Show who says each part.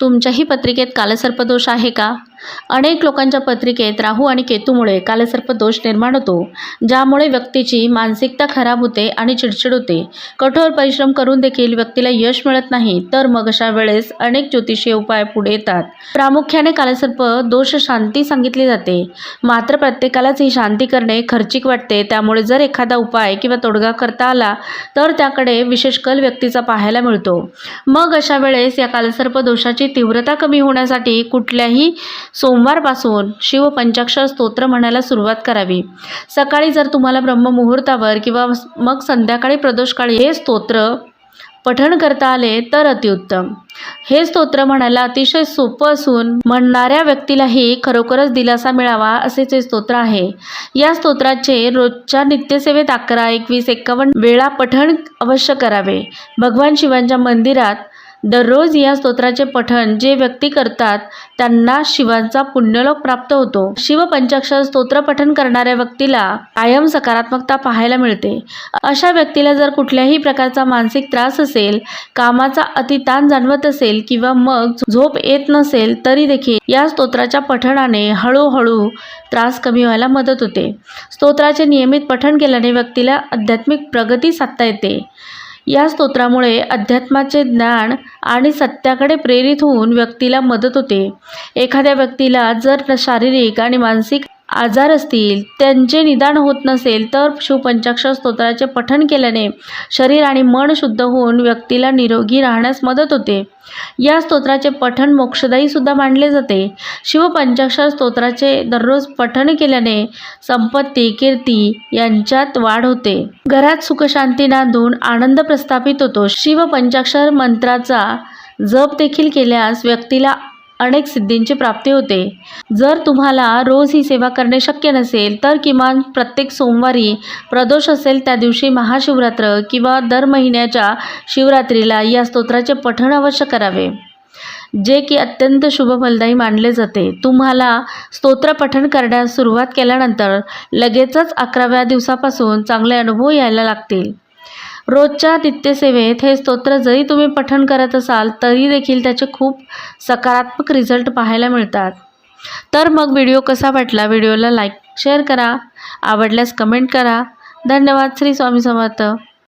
Speaker 1: तुमच्याही पत्रिकेत कालसर्पदोष आहे का? अनेक लोकांच्या पत्रिकेत राहू आणि केतूमुळे कालसर्प दोष निर्माण होतो ज्यामुळे व्यक्तीची मानसिकता खराब होते आणि चिडचिड होते. कठोर परिश्रम करून देखील व्यक्तीला यश मिळत नाही तर मग अशा वेळेस अनेक ज्योतिषीय उपाय पुढे येतात. प्रामुख्याने कालसर्प दोष शांती सांगितली जाते. मात्र प्रत्येकालाच ही शांती करणे खर्चिक वाटते. त्यामुळे जर एखादा उपाय किंवा तोडगा करता आला तर त्याकडे विशेष कल व्यक्तीचा पाहायला मिळतो. मग अशा वेळेस या कालसर्प दोषाची तीव्रता कमी होण्यासाठी कुठल्याही सोमवारपासून शिवपंचाक्षर स्तोत्र म्हणायला सुरुवात करावी. सकाळी जर तुम्हाला ब्रह्ममुहूर्तावर किंवा मग संध्याकाळी प्रदोषकाळी हे स्तोत्र पठण करता आले तर अतिउत्तम. हे स्तोत्र म्हणायला अतिशय सोपं असून म्हणणाऱ्या व्यक्तीलाही खरोखरच दिलासा मिळावा असेच हे स्तोत्र आहे. या स्तोत्राचे रोजच्या नित्यसेवेत अकरा एकवीस एक्कावन्न वेळा पठण अवश्य करावे. भगवान शिवांच्या मंदिरात दररोज या स्तोत्राचे पठण जे व्यक्ती करतात त्यांना शिवांचा पुण्यलोक प्राप्त होतो. शिवपंचाक्षर स्तोत्र पठण करणाऱ्या व्यक्तीला कायम सकारात्मकता पाहायला मिळते. अशा व्यक्तीला जर कुठल्याही प्रकारचा मानसिक त्रास असेल कामाचा अतिताण जाणवत असेल किंवा मग झोप येत नसेल तरी देखील या स्तोत्राच्या पठणाने हळूहळू त्रास कमी व्हायला मदत होते. स्तोत्राचे नियमित पठण केल्याने व्यक्तीला आध्यात्मिक प्रगती साधता येते. या स्तोत्रामुळे अध्यात्माचे ज्ञान आणि सत्याकडे प्रेरित होऊन व्यक्तीला मदत होते. एखाद्या व्यक्तीला जर शारीरिक आणि मानसिक आजार असतील त्यांचे निदान होत नसेल तर शिवपंचाक्षर स्तोत्राचे पठण केल्याने शरीर आणि मन शुद्ध होऊन व्यक्तीला निरोगी राहण्यास मदत होते. या स्तोत्राचे पठण मोक्षदायी सुद्धा मानले जाते. शिवपंचाक्षर स्तोत्राचे दररोज पठण केल्याने संपत्ती कीर्ती यांच्यात वाढ होते. घरात सुखशांती नांदून आनंद प्रस्थापित होतो. शिवपंचाक्षर मंत्राचा जप देखील केल्यास व्यक्तीला अनेक सिद्धींची प्राप्ती होते. जर तुम्हाला रोज ही सेवा करणे शक्य नसेल तर किमान प्रत्येक सोमवारी प्रदोष असेल त्या दिवशी महाशिवरात्र किंवा दर महिन्याच्या शिवरात्रीला या स्तोत्राचे पठण अवश्य करावे. जे की अत्यंत शुभफलदायी मानले जाते. तुम्हाला स्तोत्र पठण करण्यास सुरुवात केल्यानंतर लगेचच अकराव्या दिवसापासून चांगले अनुभव यायला लागतील. रोजच्या नित्यसेवेत हे स्तोत्र जरी तुम्ही पठण करत असाल तरी देखील त्याचे खूप सकारात्मक रिझल्ट पाहायला मिळतात. तर मग व्हिडिओ कसा वाटला? व्हिडिओला लाईक शेअर करा. आवडल्यास कमेंट करा. धन्यवाद. श्री स्वामी समर्थ.